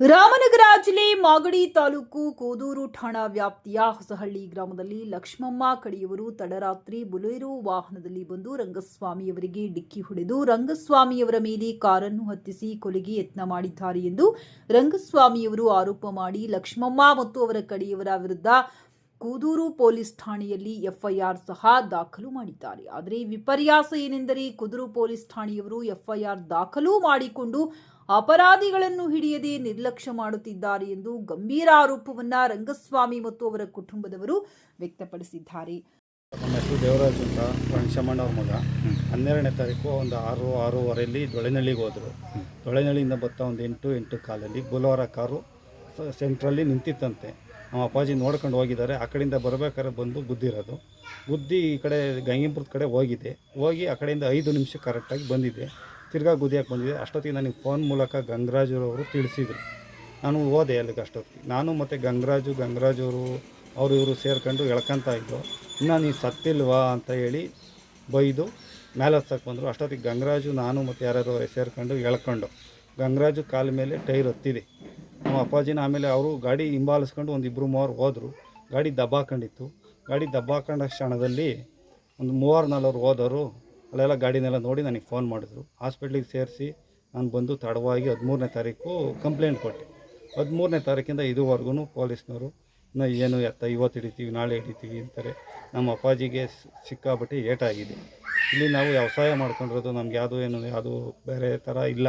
ರಾಮನಗರ ಜಿಲ್ಲೆ ಮಾಗಡಿ ತಾಲೂಕು ಕೋದೂರು ಠಾಣಾ ವ್ಯಾಪ್ತಿಯ ಹೊಸಹಳ್ಳಿ ಗ್ರಾಮದಲ್ಲಿ ಲಕ್ಷ್ಮಮ್ಮ ಕಡಿಯವರು ತಡರಾತ್ರಿ ಬುಲೇರೋ ವಾಹನದಲ್ಲಿ ಬಂದು ರಂಗಸ್ವಾಮಿಯವರಿಗೆ ಡಿಕ್ಕಿ ಹೊಡೆದು ರಂಗಸ್ವಾಮಿಯವರ ಮೇಲೆ ಕಾರನ್ನು ಹತ್ತಿಸಿ ಕೊಲೆಗೆ ಯತ್ನ ಮಾಡಿದ್ದಾರೆ ಎಂದು ರಂಗಸ್ವಾಮಿಯವರು ಆರೋಪ ಮಾಡಿ ಲಕ್ಷ್ಮಮ್ಮ ಮತ್ತು ಅವರ ಕಡೆಯವರ ವಿರುದ್ಧ ಕೂದೂರು ಪೊಲೀಸ್ ಠಾಣೆಯಲ್ಲಿ ಎಫ್ಐಆರ್ ಸಹ ದಾಖಲು ಮಾಡಿದ್ದಾರೆ. ಆದರೆ ವಿಪರ್ಯಾಸ ಏನೆಂದರೆ ಕುದೂರು ಪೊಲೀಸ್ ಠಾಣೆಯವರು ಎಫ್ಐಆರ್ ದಾಖಲು ಮಾಡಿಕೊಂಡು ಅಪರಾಧಿಗಳನ್ನು ಹಿಡಿಯದೆ ನಿರ್ಲಕ್ಷ್ಯ ಮಾಡುತ್ತಿದ್ದಾರೆ ಎಂದು ಗಂಭೀರ ಆರೋಪವನ್ನ ರಂಗಸ್ವಾಮಿ ಮತ್ತು ಅವರ ಕುಟುಂಬದವರು ವ್ಯಕ್ತಪಡಿಸಿದ್ದಾರೆ. ನಮ್ಮ ಹೆಸರು ದೇವರಾಜ್ ಅಂತ ಅವ್ರ ಮಗ. ಹನ್ನೆರಡನೇ ತಾರೀಕು ಒಂದು ಆರು, ಆರೂವರೆಯಲ್ಲಿ ದೊಳೆನಳ್ಳಿಗೆ ಹೋದರು. ದೊಳೆನಳ್ಳಿಯಿಂದ ಬತ್ತ ಒಂದು ಎಂಟು ಎಂಟು ಕಾಲಲ್ಲಿ ಬುಲವಾರ ಕಾರು ಸೆಂಟ್ರಲ್ಲಿ ನಿಂತಿತ್ತಂತೆ. ನಮ್ಮ ಅಪ್ಪಾಜಿ ನೋಡ್ಕೊಂಡು ಹೋಗಿದ್ದಾರೆ. ಆ ಕಡೆಯಿಂದ ಬರಬೇಕಾದ್ರೆ ಬಂದು ಗುದ್ದಿರೋದು. ಗುದ್ದಿ ಈ ಕಡೆ ಗಂಗಿಪುರದ ಕಡೆ ಹೋಗಿದೆ. ಹೋಗಿ ಆ ಕಡೆಯಿಂದ ಐದು ನಿಮಿಷ ಕರೆಕ್ಟಾಗಿ ಬಂದಿದೆ. ತಿರ್ಗಾ ಗುದಿಯಕ್ಕೆ ಬಂದಿದೆ ಅಷ್ಟೊತ್ತಿಗೆ ನನಗೆ ಫೋನ್ ಮೂಲಕ ಗಂಗರಾಜರವರು ತಿಳಿಸಿದರು. ನಾನು ಹೋದೆ ಅಲ್ಲಿಗೆ ಅಷ್ಟೊತ್ತಿಗೆ. ನಾನು ಮತ್ತು ಗಂಗರಾಜು ಗಂಗರಾಜವರು ಅವರು ಇವರು ಸೇರ್ಕೊಂಡು ಎಳ್ಕೊಂತ ಇದ್ದರು ಇನ್ನೂ ನೀನು ಸತ್ತಿಲ್ವಾ ಅಂತ ಹೇಳಿ ಬೈದು ಮೇಲೆ ಹತ್ತಕ್ಕೆ ಬಂದರು. ಅಷ್ಟೊತ್ತಿಗೆ ಗಂಗರಾಜು, ನಾನು ಮತ್ತು ಯಾರ್ಯಾರು ಸೇರ್ಕೊಂಡು ಎಳ್ಕೊಂಡು. ಗಂಗರಾಜು ಕಾಲ ಮೇಲೆ ಟೈರ್ ಹತ್ತಿದೆ. ನಮ್ಮ ಅಪ್ಪಾಜಿನ ಆಮೇಲೆ ಅವರು ಗಾಡಿ ಹಿಂಬಾಲಿಸ್ಕೊಂಡು ಒಂದು ಇಬ್ಬರು ಮೂವರು ಹೋದರು. ಗಾಡಿ ದಬ್ಬಾಕೊಂಡಿತ್ತು. ಗಾಡಿ ದಬ್ಬಾಕೊಂಡ ಕ್ಷಣದಲ್ಲಿ ಒಂದು ಮೂವರು ನಾಲ್ವರು ಹೋದವರು ಅಲ್ಲೆಲ್ಲ ಗಾಡಿನೆಲ್ಲ ನೋಡಿ ನನಗೆ ಫೋನ್ ಮಾಡಿದ್ರು. ಹಾಸ್ಪಿಟ್ಲಿಗೆ ಸೇರಿಸಿ ನಾನು ಬಂದು ತಡವಾಗಿ ಹದಿಮೂರನೇ ತಾರೀಕು ಕಂಪ್ಲೇಂಟ್ ಕೊಟ್ಟೆ. ಹದಿಮೂರನೇ ತಾರೀಕಿಂದ ಇದುವರೆಗೂ ಪೊಲೀಸ್ನವರು ನಾ ಏನು ಎತ್ತ, ಇವತ್ತು ಹಿಡಿತೀವಿ, ನಾಳೆ ಹಿಡಿತೀವಿ ಅಂತಾರೆ. ನಮ್ಮ ಅಪ್ಪಾಜಿಗೆ ಸಿಕ್ಕಾಬಿಟ್ಟು ಏಟಾಗಿದೆ ಇಲ್ಲಿ ನಾವು ವ್ಯವಸಾಯ ಮಾಡ್ಕೊಂಡಿರೋದು ನಮ್ಗೆ ಯಾವುದು ಏನು, ಯಾವುದು ಬೇರೆ ಥರ ಇಲ್ಲ.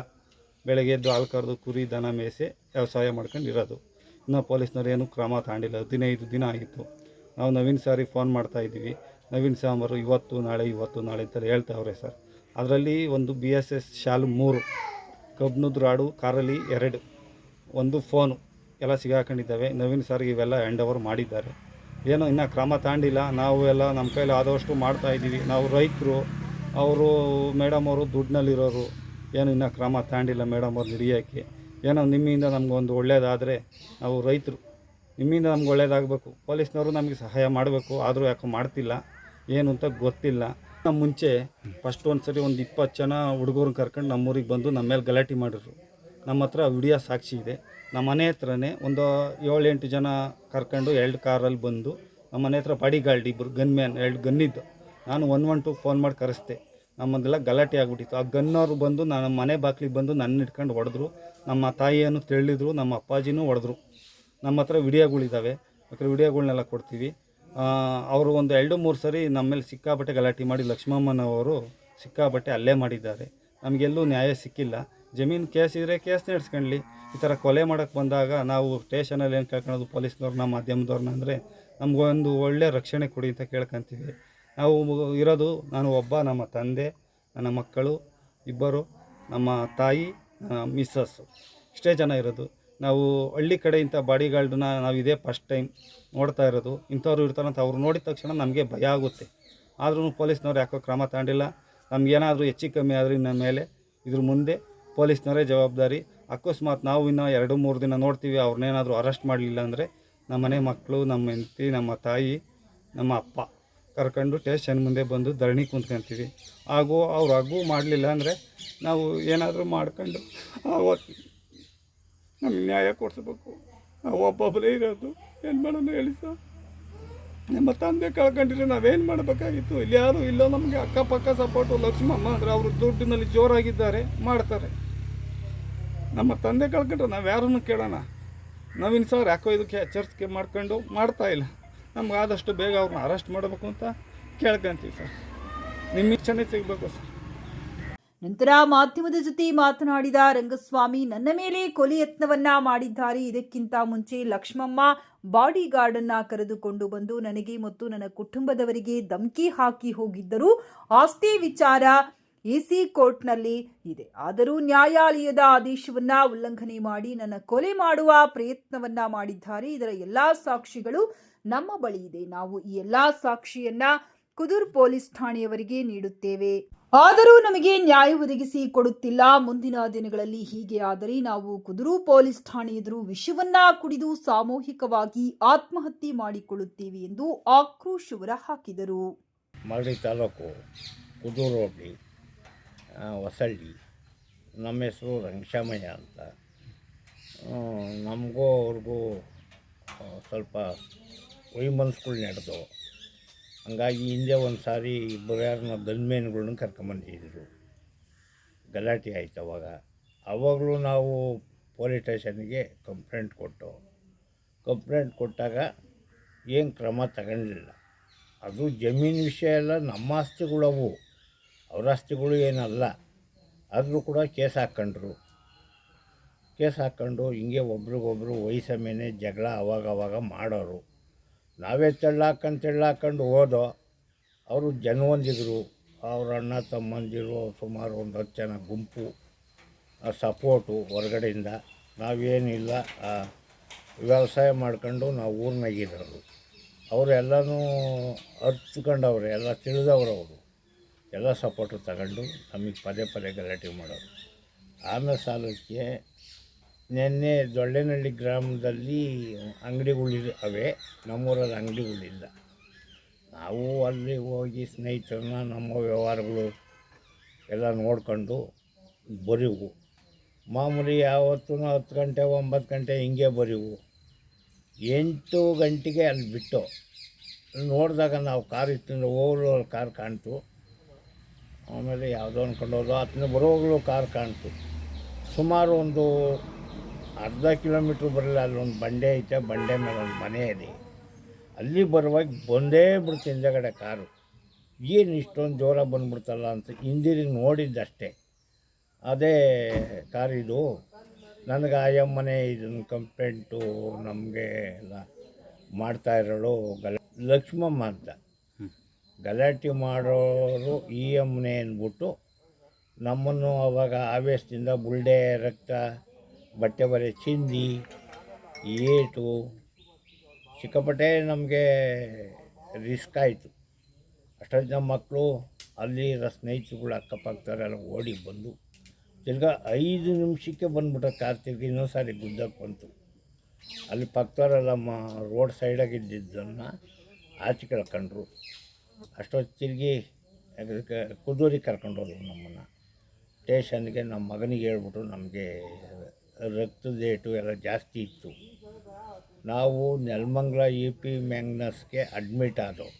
ಬೆಳಗ್ಗೆ ಎದ್ದು ಹಾಲು ಕರೆದು, ಕುರಿ, ದನ, ಮೇಯಿಸಿ ವ್ಯವಸಾಯ ಮಾಡ್ಕೊಂಡು ಇರೋದು ಇನ್ನೂ ಪೊಲೀಸ್ನವ್ರು ಏನು ಕ್ರಮ ತಗೊಂಡಿಲ್ಲ ಹದಿನೈದು ದಿನ ಆಗಿತ್ತು ನಾವು ನವೀನ್ ಸಾರಿಗೆ ಫೋನ್ ಮಾಡ್ತಾ ಇದ್ದೀವಿ. ನವೀನ್ ಸಾಂಬಾರು ಇವತ್ತು, ನಾಳೆ ಇವತ್ತು, ನಾಳೆ ಅಂತ ಹೇಳ್ತಾವ್ರೆ ಸರ್. ಅದರಲ್ಲಿ ಒಂದು ಬಿ ಎಸ್ ಎಸ್ ಶಾಲು ಮೂರು ಕಬ್ಬನದ ರಾಡು, ಕಾರಲ್ಲಿ ಎರಡು, ಒಂದು ಫೋನು ಎಲ್ಲ ಸಿಗಾಕೊಂಡಿದ್ದಾವೆ. ನವೀನ್ ಸಾರಿಗೆ ಇವೆಲ್ಲ ಹ್ಯಾಂಡ್ ಓವರ್ ಮಾಡಿದ್ದಾರೆ. ಏನೋ ಇನ್ನೂ ಕ್ರಮ ತಾಂಡಿಲ್ಲ. ನಾವು ಎಲ್ಲ ನಮ್ಮ ಕೈಲಿ ಆದಷ್ಟು ಮಾಡ್ತಾ ಇದ್ದೀವಿ. ನಾವು ರೈತರು, ಅವರು ಮೇಡಮ್ ಅವರು ದುಡ್ಡಿನಲ್ಲಿರೋರು ಏನು ಇನ್ನೂ ಕ್ರಮ ತಾಂಡಿಲ್ಲ ಮೇಡಮ್ ಅವ್ರು ಹಿಡಿಯೋಕ್ಕೆ. ಏನೋ ನಿಮ್ಮಿಂದ ನಮಗೊಂದು ಒಳ್ಳೆಯದಾದರೆ ನಾವು ರೈತರು ನಿಮ್ಮಿಂದ ನಮ್ಗೆ ಒಳ್ಳೇದಾಗಬೇಕು. ಪೊಲೀಸ್ನವರು ನಮಗೆ ಸಹಾಯ ಮಾಡಬೇಕು. ಆದರೂ ಯಾಕೋ ಮಾಡ್ತಿಲ್ಲ. ಏನು ಅಂತ ಗೊತ್ತಿಲ್ಲ. ನಮ್ಮ ಮುಂಚೆ ಫಸ್ಟ್ ಒಂದು ಸರಿ ಒಂದು ಇಪ್ಪತ್ತು ಜನ ಹುಡುಗರನ್ನ ಕರ್ಕೊಂಡು ನಮ್ಮೂರಿಗೆ ಬಂದು ನಮ್ಮ ಮೇಲೆ ಗಲಾಟೆ ಮಾಡಿದ್ರು. ನಮ್ಮ ಹತ್ರ ವಿಡಿಯೋ ಸಾಕ್ಷಿ ಇದೆ. ನಮ್ಮ ಮನೆ ಹತ್ರನೇ ಒಂದು ಏಳು ಎಂಟು ಜನ ಕರ್ಕೊಂಡು ಎರಡು ಕಾರಲ್ಲಿ ಬಂದು ನಮ್ಮ ಮನೆ ಹತ್ರ ಬಾಡಿ ಇಬ್ಬರು ಗನ್ ಮ್ಯಾನ್, ಎರಡು ಗನ್ನಿದ್ದು ನಾನು ಒನ್ ಒನ್ ಟು ಫೋನ್ ಮಾಡಿ ಕರೆಸ್ದೆ. ನಮ್ಮದೆಲ್ಲ ಗಲಾಟೆ ಆಗಿಬಿಟ್ಟಿತ್ತು. ಆ ಗನ್ನವರು ಬಂದು ನಮ್ಮ ಮನೆ ಬಾಗಿಲಿಗೆ ಬಂದು ನನ್ನ ಇಟ್ಕೊಂಡು ಹೊಡೆದ್ರು. ನಮ್ಮ ತಾಯಿಯನ್ನು ತೆಳ್ಳಿದ್ರು, ನಮ್ಮ ಅಪ್ಪಾಜಿನೂ ಹೊಡೆದ್ರು. ನಮ್ಮ ಹತ್ರ ವಿಡಿಯೋಗಳಿದ್ದಾವೆ ಬೇಕಾದ್ರೆ ವಿಡಿಯೋಗಳ್ನೆಲ್ಲ ಕೊಡ್ತೀವಿ. ಅವರು ಒಂದು ಎರಡು ಮೂರು ಸರಿ ನಮ್ಮ ಮೇಲೆ ಸಿಕ್ಕಾಪಟ್ಟೆ ಗಲಾಟೆ ಮಾಡಿ ಲಕ್ಷ್ಮಮ್ಮನವರು ಸಿಕ್ಕಾಪಟ್ಟೆ ಅಲ್ಲೇ ಮಾಡಿದ್ದಾರೆ. ನಮಗೆಲ್ಲೂ ನ್ಯಾಯ ಸಿಕ್ಕಿಲ್ಲ. ಜಮೀನು ಕೇಸ್ ಇದ್ದರೆ ಕೇಸ್ ನಡೆಸ್ಕೊಳ್ಳಿ ಈ ಥರ ಕೊಲೆ ಮಾಡೋಕ್ಕೆ ಬಂದಾಗ ನಾವು ಸ್ಟೇಷನಲ್ಲಿ ಏನು ಕೇಳ್ಕೊಳೋದು? ಪೊಲೀಸ್ನವ್ರನ್ನ ಮಾಧ್ಯಮದವ್ರನ್ನ ಅಂದರೆ ನಮಗೊಂದು ಒಳ್ಳೆ ರಕ್ಷಣೆ ಕೊಡಿ ಅಂತ ಕೇಳ್ಕೊತೀವಿ. ನಾವು ಇರೋದು ನಾನು ಒಬ್ಬ, ನಮ್ಮ ತಂದೆ, ನನ್ನ ಮಕ್ಕಳು, ಇಬ್ಬರು, ನಮ್ಮ ತಾಯಿ ಮಿಸ್ಸಸ್ಸು. ಇಷ್ಟೇ ಜನ ಇರೋದು. ನಾವು ಹಳ್ಳಿ ಕಡೆ ಇಂಥ ಬಾಡಿಗಾರ್ಡನ್ನ ನಾವು ಇದೇ ಫಸ್ಟ್ ಟೈಮ್ ನೋಡ್ತಾ ಇರೋದು, ಇಂಥವ್ರು ಇರ್ತಾರಂತ ಅವ್ರು ನೋಡಿದ ತಕ್ಷಣ ನಮಗೆ ಭಯ ಆಗುತ್ತೆ. ಆದ್ರೂ ಪೊಲೀಸ್ನವ್ರು ಯಾಕೋ ಕ್ರಮ ತಗೊಂಡಿಲ್ಲ. ನಮಗೇನಾದರೂ ಹೆಚ್ಚು ಕಮ್ಮಿ ಆದರೆ ಇನ್ನ ಮೇಲೆ ಇದ್ರ ಮುಂದೆ ಪೊಲೀಸ್ನವರೇ ಜವಾಬ್ದಾರಿ. ಅಕಸ್ಮಾತ್ ನಾವು ಇನ್ನು ಎರಡು, ಮೂರು ದಿನ ನೋಡ್ತೀವಿ ಅವ್ರನ್ನೇನಾದರೂ ಅರೆಸ್ಟ್ ಮಾಡಲಿಲ್ಲ ಅಂದರೆ ನಮ್ಮ ಮನೆ ಮಕ್ಕಳು ನಮ್ಮ ಹೆಂಡತಿ, ನಮ್ಮ ತಾಯಿ, ನಮ್ಮ ಅಪ್ಪ ಕರ್ಕೊಂಡು ಟೇಷನ್ ಮುಂದೆ ಬಂದು ಧರಣಿ ಕುಂತ್ಕೊಂತೀವಿ. ಹಾಗೂ ಅವ್ರು ಹಾಗೂ ಮಾಡಲಿಲ್ಲ ಅಂದರೆ ನಾವು ಏನಾದರೂ ಮಾಡ್ಕೊಂಡು ಆವತ್ತು ನಮ್ಗೆ ನ್ಯಾಯ ಕೊಡಿಸ್ಬೇಕು. ನಾವು ಒಬ್ಬೊಬ್ಬರೇ ಇರೋದು, ಏನು ಮಾಡೋಣ ಹೇಳಿ ಸರ್? ನಮ್ಮ ತಂದೆ ಕಳ್ಕೊಂಡಿದ್ರೆ ನಾವೇನು ಮಾಡಬೇಕಾಗಿತ್ತು? ಇಲ್ಲಿ ಯಾರು ಇಲ್ಲ ನಮಗೆ ಅಕ್ಕಪಕ್ಕ ಸಪೋರ್ಟು. ಲಕ್ಷ್ಮಮ್ಮ ಅಂದರೆ ಅವರು ದುಡ್ಡಿನಲ್ಲಿ ಜೋರಾಗಿದ್ದಾರೆ, ಮಾಡ್ತಾರೆ. ನಮ್ಮ ತಂದೆ ಕಳ್ಕೊಂಡ್ರೆ ನಾವು ಯಾರನ್ನು ಕೇಳೋಣ? ನವೀನ್ ಸರ್ ಯಾಕೋ ಇದಕ್ಕೆ ಚರ್ಚ್ಗೆ ಮಾಡ್ಕೊಂಡು ಮಾಡ್ತಾ ಇಲ್ಲ. ನಮ್ಗೆ ಆದಷ್ಟು ಬೇಗ ಅವ್ರನ್ನ ಅರೆಸ್ಟ್ ಮಾಡಬೇಕು ಅಂತ ಕೇಳ್ಕೊಂತೀವಿ ಸರ್. ನಿಮ್ಮ ಇಚ್ಛೆನೇ ಸಿಗಬೇಕು ಸರ್. ನಂತರ ಮಾಧ್ಯಮದ ಜೊತೆ ಮಾತನಾಡಿದ ರಂಗಸ್ವಾಮಿ, ನನ್ನ ಮೇಲೆ ಕೊಲೆ ಯತ್ನವನ್ನ ಮಾಡಿದ್ದಾರೆ. ಇದಕ್ಕಿಂತ ಮುಂಚೆ ಲಕ್ಷ್ಮಮ್ಮ ಬಾಡಿ ಗಾರ್ಡ್ ಅನ್ನ ಕರೆದುಕೊಂಡು ಬಂದು ನನಗೆ ಮತ್ತು ನನ್ನ ಕುಟುಂಬದವರಿಗೆ ಧಮಕಿ ಹಾಕಿ ಹೋಗಿದ್ದರು. ಆಸ್ತಿ ವಿಚಾರ ಎಸಿ ಕೋರ್ಟ್ನಲ್ಲಿ ಇದೆ. ಆದರೂ ನ್ಯಾಯಾಲಯದ ಆದೇಶವನ್ನ ಉಲ್ಲಂಘನೆ ಮಾಡಿ ನನ್ನ ಕೊಲೆ ಮಾಡುವ ಪ್ರಯತ್ನವನ್ನ ಮಾಡಿದ್ದಾರೆ. ಇದರ ಎಲ್ಲಾ ಸಾಕ್ಷಿಗಳು ನಮ್ಮ ಬಳಿ ಇದೆ. ನಾವು ಈ ಎಲ್ಲಾ ಸಾಕ್ಷಿಯನ್ನ ಕುದುರ್ ಪೊಲೀಸ್ ಠಾಣೆಯವರಿಗೆ ನೀಡುತ್ತೇವೆ. ಆದರೂ ನಮಗೆ ನ್ಯಾಯ ಒದಗಿಸಿ ಕೊಡುತ್ತಿಲ್ಲ. ಮುಂದಿನ ದಿನಗಳಲ್ಲಿ ಹೀಗೆ ಆದರೆ ನಾವು ಕುದುರು ಪೊಲೀಸ್ ಠಾಣೆ ಎದುರು ವಿಷವನ್ನ ಕುಡಿದು ಸಾಮೂಹಿಕವಾಗಿ ಆತ್ಮಹತ್ಯೆ ಮಾಡಿಕೊಳ್ಳುತ್ತೇವೆ ಎಂದು ಆಕ್ರೋಶ ಹಾಕಿದರು ಮರಳಿ ತಾಲೂಕು ಕುದೂರು ಹೋಬಳಿ ಹೊಸಳ್ಳಿ, ನಮ್ಮ ಹೆಸರು ರಂಗಶಾಮಯ್ಯ ಅಂತ. ನಮಗೂ ಅವ್ರಿಗೂ ಸ್ವಲ್ಪ ವೈಮನಸ್ಗಳು ನಡೆದು ಹಂಗಾಗಿ ಹಿಂದೆ ಒಂದು ಸಾರಿ ಇಬ್ಬರು ಯಾರನ್ನ ಗನ್ಮೇನ್ಗಳನ್ನ ಕರ್ಕೊಂಬಂದಿದ್ರು. ಗಲಾಟೆ ಆಯ್ತು ಅವಾಗ. ಅವಾಗಲೂ ನಾವು ಪೊಲೀಸ್ ಸ್ಟೇಷನ್ಗೆ ಕಂಪ್ಲೇಂಟ್ ಕೊಟ್ಟು. ಕಂಪ್ಲೇಂಟ್ ಕೊಟ್ಟಾಗ ಏನು ಕ್ರಮ ತಗೊಂಡಿಲ್ಲ. ಅದು ಜಮೀನು ವಿಷಯ ಎಲ್ಲ ನಮ್ಮ ಆಸ್ತಿಗಳವು ಅವ್ರ ಆಸ್ತಿಗಳು ಏನಲ್ಲ. ಆದರೂ ಕೂಡ ಕೇಸ್ ಹಾಕ್ಕೊಂಡ್ರು ಕೇಸ್ ಹಾಕ್ಕೊಂಡು ಹಿಂಗೆ ಒಬ್ರಿಗೊಬ್ರು ವಯಸ್ಸ ಮೇಲೆ ಜಗಳ ಆವಾಗವಾಗ ಅವಾಗ ಮಾಡೋರು. ನಾವೇ ತೆಳ್ಳಾಕೊಂಡು ತೆಳ್ಳಾಕಂಡು ಹೋದೋ ಅವರು ಜನವಂದಿದ್ರು ಅವ್ರ ಅಣ್ಣ ತಮ್ಮಂದಿರು ಸುಮಾರು ಒಂದು ಹತ್ತು ಜನ ಗುಂಪು ಸಪೋರ್ಟು ಹೊರಗಡೆಯಿಂದ. ನಾವೇನಿಲ್ಲ ಆ, ವ್ಯವಸಾಯ ಮಾಡ್ಕೊಂಡು ನಾವು ಊರಿನಾಗಿರೋರು ಅವರೆಲ್ಲನೂ ಅರ್ತ್ಕೊಂಡವ್ರೆ ಎಲ್ಲ ತಿಳಿದವ್ರು ಅವರು. ಎಲ್ಲ ಸಪೋರ್ಟು ತಗೊಂಡು ನಮಗೆ ಪದೇ ಪದೇ ಗಲಾಟೆ ಮಾಡೋರು ಆಮೇಲೆ ಸಾಲಕ್ಕೆ ನಿನ್ನೆ ದೊಡ್ಡನಹಳ್ಳಿ ಗ್ರಾಮದಲ್ಲಿ ಅಂಗಡಿಗಳಿವೆ, ಅವೆ. ನಮ್ಮೂರಲ್ಲಿ ಅಂಗಡಿಗಳಿಲ್ಲ. ನಾವು ಅಲ್ಲಿ ಹೋಗಿ ಸ್ನೇಹಿತರನ್ನ, ನಮ್ಮ ವ್ಯವಹಾರಗಳು ಎಲ್ಲ ನೋಡ್ಕೊಂಡು ಬರೀವು. ಮಾಮೂಲಿ ಯಾವತ್ತೂ ಹತ್ತು ಗಂಟೆ, ಒಂಬತ್ತು ಗಂಟೆ ಹಿಂಗೆ ಬರೀವು. ಎಂಟು ಗಂಟೆಗೆ ಅಲ್ಲಿ ಬಿಟ್ಟು ನೋಡಿದಾಗ ನಾವು ಕಾರ್ ಇಟ್ಟಿಂದ ಹೋಗಲು ಕಾರ್ ಕಾಣ್ತು. ಆಮೇಲೆ ಯಾವುದೋ ಅಂದ್ಕೊಂಡೋದು ಹತ್ತನೇ ಬರೋವಾಗಲೂ ಕಾರ್ ಕಾಣ್ತು. ಸುಮಾರು ಒಂದು ಅರ್ಧ ಕಿಲೋಮೀಟ್ರ್ ಬರಲಿಲ್ಲ ಅಲ್ಲೊಂದು ಬಂಡೆ ಐತೆ ಬಂಡೆ ಮೇಲೆ ಒಂದು ಮನೆ ಇದೆ. ಅಲ್ಲಿ ಬರುವಾಗ ಬಂದೇ ಬಿಡ್ತು ಹಿಂದೆಗಡೆ ಕಾರು. ಏನು ಇಷ್ಟೊಂದು ಜೋರ ಬಂದ್ಬಿಡ್ತಲ್ಲ ಅಂತ ಹಿಂದಿರಿಗೆ ನೋಡಿದ್ದಷ್ಟೇ. ಅದೇ ಕಾರಿದು ನನಗೆ ಆಯಮ್ಮನೆ ಇದನ್ನು ಕಂಪ್ಲೇಂಟು ನಮಗೆ ಎಲ್ಲ ಮಾಡ್ತಾ ಇರೋಳು ಗಲ ಲಕ್ಷ್ಮಮ್ಮ ಅಂತ. ಗಲಾಟೆ ಮಾಡೋರು ಈ ಅಮ್ಮನೆ ಅಂದ್ಬಿಟ್ಟು ನಮ್ಮನ್ನು ಅವಾಗ ಆವೇಶದಿಂದ ಬುಲ್ಡೆ ರಕ್ತ ಬಟ್ಟೆ ಬರೆ ಚಿಂದಿ, ಏಟು, ಸಿಕ್ಕಾಪಟ್ಟೆ ನಮಗೆ ರಿಸ್ಕ್ ಆಯಿತು. ಅಷ್ಟೊಂದು ನಮ್ಮ ಮಕ್ಕಳು ಅಲ್ಲಿ ಸ್ನೇಹಿತರುಗಳು ಅಕ್ಕಪಕ್ಕದವರೆಲ್ಲ ಓಡಿ ಬಂದು ತಿರ್ಗಾ ಐದು ನಿಮಿಷಕ್ಕೆ ಬಂದ್ಬಿಟ್ಟು ಕಾರ್ ತಿರ್ಗಿ ಇನ್ನೊಂದು ಸಾರಿ ಗುದ್ದಕ್ಕೆ ಬಂತು. ಅಲ್ಲಿ ಪಕ್ಕದವರೆಲ್ಲ ಮ ರೋಡ್ ಸೈಡಾಗಿದ್ದನ್ನು ಆಚೆ ಕಳ್ಕೊಂಡ್ರು ಅಷ್ಟೊತ್ತು ತಿರುಗಿ ಕುದೂರಿಗೆ ಕರ್ಕೊಂಡೋದ್ರು ನಮ್ಮನ್ನು. ಸ್ಟೇಷನ್ಗೆ ನಮ್ಮ ಮಗನಿಗೆ ಹೇಳ್ಬಿಟ್ಟು ನಮಗೆ ರಕ್ತದ ಏಟು ಎಲ್ಲ ಜಾಸ್ತಿ ಇತ್ತು. ನಾವು ನೆಲಮಂಗ್ಲ ಇ ಪಿ ಮ್ಯಾಂಗ್ನಸ್ಗೆ ಅಡ್ಮಿಟ್ ಆದವು.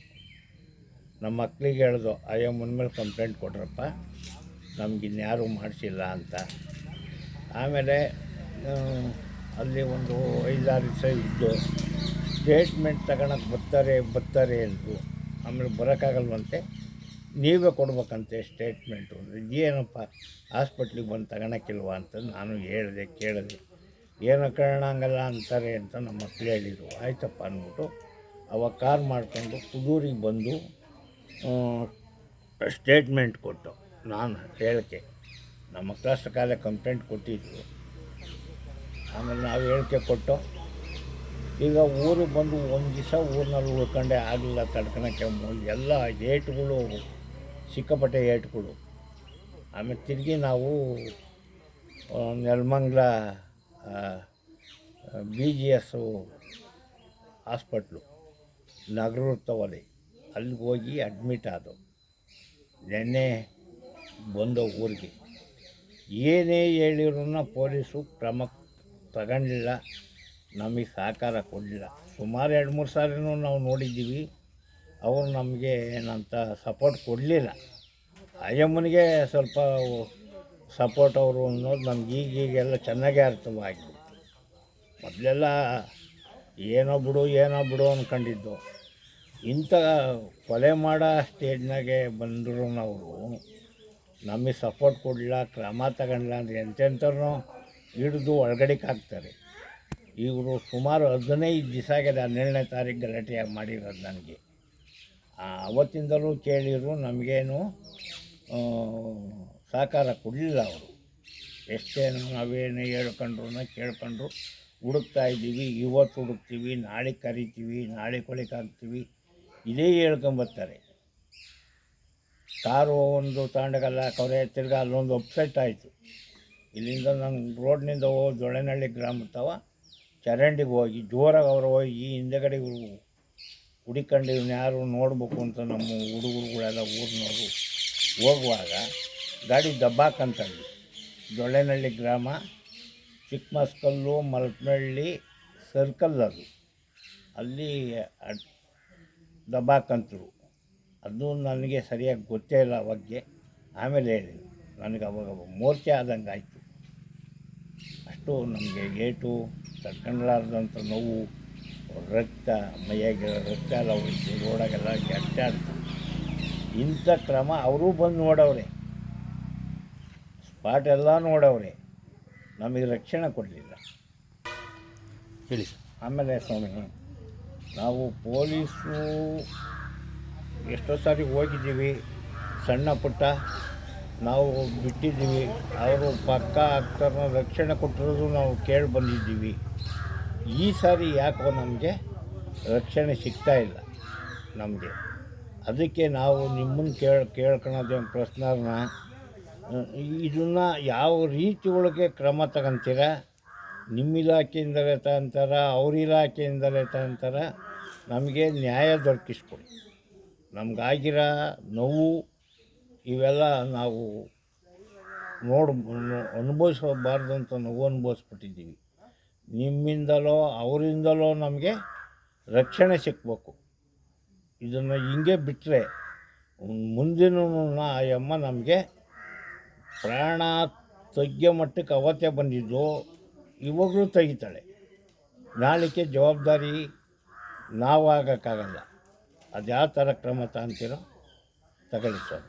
ನಮ್ಮ ಮಕ್ಕಳಿಗೆ ಹೇಳ್ದು, ಅಯ್ಯೋ ಮುನ್ಮೇಲೆ ಕಂಪ್ಲೇಂಟ್ ಕೊಡ್ರಪ್ಪ ಇನ್ಯಾರು ಮಾಡಿಸಿಲ್ಲ ಅಂತ. ಆಮೇಲೆ ಅಲ್ಲಿ ಒಂದು ಐದಾರು ದಿವಸ ಇದ್ದು ಸ್ಟೇಟ್ಮೆಂಟ್ ತಗೊಳಕ್ಕೆ ಬರ್ತಾರೆ ಬರ್ತಾರೆ ಅಂದರು. ಆಮೇಲೆ ಬರೋಕ್ಕಾಗಲ್ವಂತೆ. ನೀವೇ ಕೊಡ್ಬೇಕಂತೆ ಸ್ಟೇಟ್ಮೆಂಟು ಏನಪ್ಪ ಹಾಸ್ಪಿಟ್ಲಿಗೆ ಬಂದು ತಗೊಳಕ್ಕಿಲ್ವ ಅಂತ ನಾನು ಹೇಳಿದೆ, ಕೇಳಿದೆ. ಏನೋ ಕಾರಣ ಹಂಗಲ್ಲ ಅಂತಾರೆ ಅಂತ ನಮ್ಮ ಮಕ್ಕಳು ಹೇಳಿದರು. ಆಯ್ತಪ್ಪ ಅಂದ್ಬಿಟ್ಟು ಅವಾಗ ಕಾರ್ ಮಾಡಿಕೊಂಡು ಕುದೂರಿಗೆ ಬಂದು ಸ್ಟೇಟ್ಮೆಂಟ್ ಕೊಟ್ಟು ನಾನು ಹೇಳಿಕೆ. ನಮ್ಮ ಕ್ಲಾಸ್ ಕಾಲ ಕಂಪ್ಲೇಂಟ್ ಕೊಟ್ಟಿದ್ರು. ಆಮೇಲೆ ನಾವು ಹೇಳಿಕೆ ಕೊಟ್ಟು, ಈಗ ಊರಿಗೆ ಬಂದು ಒಂದು ದಿವಸ ಊರಿನಲ್ಲಿ ಉಳ್ಕೊಂಡೆ ಆಗಲಿಲ್ಲ ತಡ್ಕೊಳಕ್ಕೆ. ಎಲ್ಲ ಏಟುಗಳು ಸಿಕ್ಕಾಪಟ್ಟೆ ಏಟ್ಗಳು ಆಮೇಲೆ ತಿರುಗಿ ನಾವು Nelamangala B G S hospital ನಗರೋತ್ಸವಲ್ಲಿ ಅಲ್ಲಿಗೆ ಹೋಗಿ ಅಡ್ಮಿಟ್ ಆದವು. ನೆನ್ನೆ ಬಂದೋ ಊರಿಗೆ. ಏನೇ ಹೇಳಿದ್ರು ಪೊಲೀಸು ಕ್ರಮ ತಗೊಂಡಿಲ್ಲ, ನಮಗೆ ಸಹಕಾರ ಕೊಡಲಿಲ್ಲ. ಸುಮಾರು ಎರಡು ಮೂರು ಸಾರಿನೂ ನಾವು ನೋಡಿದ್ದೀವಿ. ಅವರು ನಮಗೆ ಏನಂತ ಸಪೋರ್ಟ್ ಕೊಡಲಿಲ್ಲ. ಅಯ್ಯಮ್ಮನಿಗೆ ಸ್ವಲ್ಪ ಸಪೋರ್ಟ್ ಅವರು ಅನ್ನೋದು ನಮ್ಗೆ ಈಗೀಗೆಲ್ಲ ಚೆನ್ನಾಗೇ ಅರ್ಥವಾಗಿಬಿಡ್ತು ಮೊದಲೆಲ್ಲ ಏನೋ ಬಿಡು ಏನೋ ಬಿಡು ಅಂದ್ಕೊಂಡಿದ್ದು ಇಂಥ ಕೊಲೆ ಮಾಡೋ ಸ್ಟೇಜ್ನಾಗೆ ಬಂದರು ಅವರು ನಮಗೆ ಸಪೋರ್ಟ್ ಕೊಡಲಿಲ್ಲ, ಕ್ರಮ ತಗೊಂಡಿಲ್ಲ ಅಂದರೆ ಎಂತೆಂಥವ್ರನ್ನೂ ಹಿಡಿದು ಒಳಗಡೆಗೆ ಹಾಕ್ತಾರೆ. ಇವರು ಸುಮಾರು ಹದಿನೈದು ದಿವಸ ಆಗಿದೆ, ಹನ್ನೆರಡನೇ ತಾರೀಕು ಗಲಾಟೆಯಾಗಿ ಮಾಡಿರೋದು ನನಗೆ. ಅವತ್ತಿಂದಲೂ ಕೇಳಿದ್ರು, ನಮಗೇನು ಸಹಕಾರ ಕೊಡಲಿಲ್ಲ ಅವರು. ಎಷ್ಟೇನು ನಾವೇನು ಹೇಳ್ಕೊಂಡ್ರು ಕೇಳ್ಕೊಂಡ್ರು. ಹುಡುಕ್ತಾ ಇದ್ದೀವಿ, ಇವತ್ತು ಹುಡುಕ್ತೀವಿ, ನಾಳೆ ಕರಿತೀವಿ, ನಾಳೆ ಕೊಳಿಕ್ ಹಾಕ್ತೀವಿ. ಇದೇ ಹೇಳ್ಕೊಂಬರ್ತಾರೆ ಕಾರು ಒಂದು ತಾಂಡಗಲ್ಲ, ಕೊರೆ ತಿರ್ಗಾ ಅಲ್ಲೊಂದು ಅಪ್ಸೆಟ್ ಆಯಿತು. ಇಲ್ಲಿಂದ ನಂಗೆ ರೋಡ್ನಿಂದ ಹೋಗಿ ದೊಳೆನಹಳ್ಳಿ ಗ್ರಾಮ ತವ, ಚರಂಡಿಗೆ ಹೋಗಿ, ಜೋರಾಗಿ ಅವರು ಹೋಗಿ ಹಿಂದೆಗಡೆ ಹುಡಿಕೊಂಡು ಇವ್ನ ಯಾರು ನೋಡ್ಬೇಕು ಅಂತ ನಮ್ಮ ಹುಡುಗರುಗಳೆಲ್ಲ ಊರಿನವರು ಹೋಗುವಾಗ ಗಾಡಿ ದಬ್ಬಾಕಂತಂದು ದೊಳ್ಳೆನಹಳ್ಳಿ ಗ್ರಾಮ, ಚಿಕ್ಕಮಸ್ಕಲ್ಲು, ಮಲ್ಪನಹಳ್ಳಿ ಸರ್ಕಲ್ ಅದು. ಅಲ್ಲಿ ದಬಾಕಂತರು ಅದು ನನಗೆ ಸರಿಯಾಗಿ ಗೊತ್ತೇ ಇಲ್ಲ ಬಗ್ಗೆ ಆಮೇಲೆ ಹೇಳಿದೆ ನನಗೆ ಅವಾಗ ಮೋರ್ಚೆ ಆದಂಗೆ ಆಯಿತು ಅಷ್ಟು ನಮಗೆ ಏಟು, ತಡ್ಕೊಂಡ್ಲಾರ್ದಂಥ ನೋವು. ರಕ್ತ ಮೈಯಾಗಿರೋ ರಕ್ತ ಎಲ್ಲ ಉಳಿಸಿ ರೋಡಾಗೆಲ್ಲ ಆಡ್ತು ಇಂಥ ಕ್ರಮ ಅವರೂ ಬಂದು ನೋಡವ್ರೆ. ಸ್ಪಾಟ್ ಎಲ್ಲ ನೋಡವ್ರೆ. ನಮಗೆ ರಕ್ಷಣೆ ಕೊಡಲಿಲ್ಲ. ಹೇಳಿ ಆಮೇಲೆ ಸ್ವಾಮಿ ನಾವು ಪೊಲೀಸು ಎಷ್ಟೋ ಸಾರಿ ಹೋಗಿದ್ದೀವಿ. ಸಣ್ಣ ಪುಟ್ಟ ನಾವು ಬಿಟ್ಟಿದ್ದೀವಿ. ಅವರು ಪಕ್ಕ ಆಗ್ತಾರ ರಕ್ಷಣೆ ಕೊಟ್ಟಿರೋದು ನಾವು ಕೇಳಿ ಬಂದಿದ್ದೀವಿ. ಈ ಸಾರಿ ಯಾಕೋ ನಮಗೆ ರಕ್ಷಣೆ ಸಿಗ್ತಾ ಇಲ್ಲ ನಮಗೆ. ಅದಕ್ಕೆ ನಾವು ನಿಮ್ಮನ್ನು ಕೇಳಿ, ಕೇಳ್ಕೊಳೋದೇ ಪ್ರಶ್ನರ್ನ ಇದನ್ನು ಯಾವ ರೀತಿ ಒಳಗೆ ಕ್ರಮ ತಗೊಂತೀರ? ನಿಮ್ಮ ಇಲಾಖೆಯಿಂದಲೇ ತಗೊಂತಾರ, ಅವ್ರ ಇಲಾಖೆಯಿಂದಲೇ ತಗೊಂತಾರ? ನಮಗೆ ನ್ಯಾಯ ದೊರಕಿಸ್ಕೊಡಿ. ನಮಗಾಗಿರೋ ನೋವು ಇವೆಲ್ಲ ನಾವು ನೋಡ್ ಅನುಭವಿಸಬಾರ್ದು ಅಂತ ನೋವು ಅನುಭವಿಸ್ಬಿಟ್ಟಿದ್ದೀವಿ. ನಿಮ್ಮಿಂದಲೋ, ಅವರಿಂದಲೋ ನಮಗೆ ರಕ್ಷಣೆ ಸಿಕ್ಕಬೇಕು ಇದನ್ನು ಹಿಂಗೆ ಬಿಟ್ಟರೆ ಮುಂದಿನ ಆಯಮ್ಮ ನಮಗೆ ಪ್ರಾಣ ತಗ್ಗ ಮಟ್ಟಕ್ಕೆ ಅವತ್ತೆ ಬಂದಿದ್ದು ಇವಾಗಲೂ ತೆಗಿತಾಳೆ. ನಾಳಿಕೆ ಜವಾಬ್ದಾರಿ ನಾವು ಆಗೋಕ್ಕಾಗಲ್ಲ ಅದು ಯಾವ ಥರ ಕ್ರಮ ತಗೊಂತೀರೋ ತಗೊಳ್ಳಿ ಸರ್